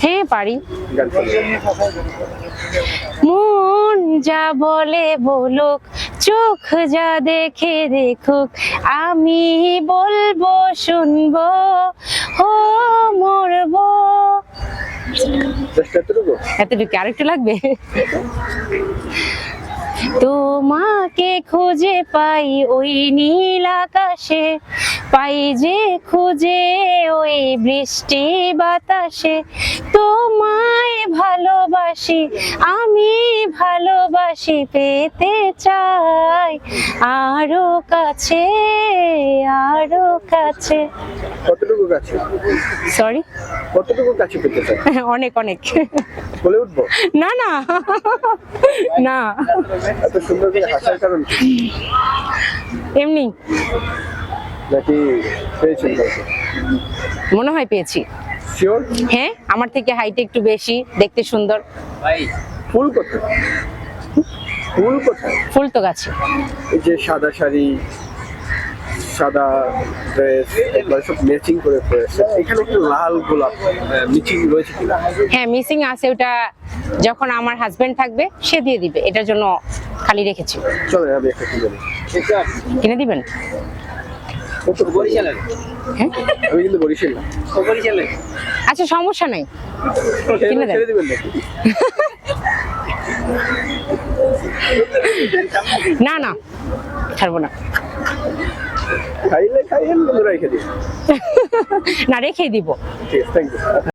হ্যাঁ পারি? মন যা বলে বলুক চোখ যা দেখে দেখুক আমি বলব শুনব ও মরবো। এতটুকু এতটুকু আরেকটু লাগবে? তোমাকে খুঁজে পাই ওই নীল আকাশে পাই যে খুঁজে ওই বৃষ্টি বাতাসে তোমায় ভালোবাসি আমি ভালোবাসি পেতে চাই। আরও কাছে আরও কাছে। কতটুকু কাছে? সরি কতটুকু কাছে পেতে চাই? অনেক অনেক। বলে উঠবো? না না। না। এত সুন্দর করে হাসার কারণ এমনি। নাকি পেয়েছেন মনে হয় পেয়েছি। শিওর হ্যাঁ আমার থেকে হাইট একটু বেশি দেখতে সুন্দর। ফুল কোথায়? ফুল কোথায়? ফুল তো গাছে। এই যে সাদা শাড়ি সাদা ড্রেস এগুলো সব ম্যাচিং করে পরেছে। এখানে কি লাল গোলাপ মিচিং রয়েছে কিনা? হ্যাঁ মিসিং আছে ওটা যখন আমার হাজবেন্ড থাকবে সে দিয়ে দিবে। এটার জন্য খালি রেখেছি। চলে আমি একটা কিনে দিবেন? হ্যাঁ? আমি কিন্তু বরিশাল। না আচ্ছা সমস্যা নাই। কিনে দেন। না না ছাড়বো না। খাইলে খাইয়েন রেখে দিন। না রেখেই দিব।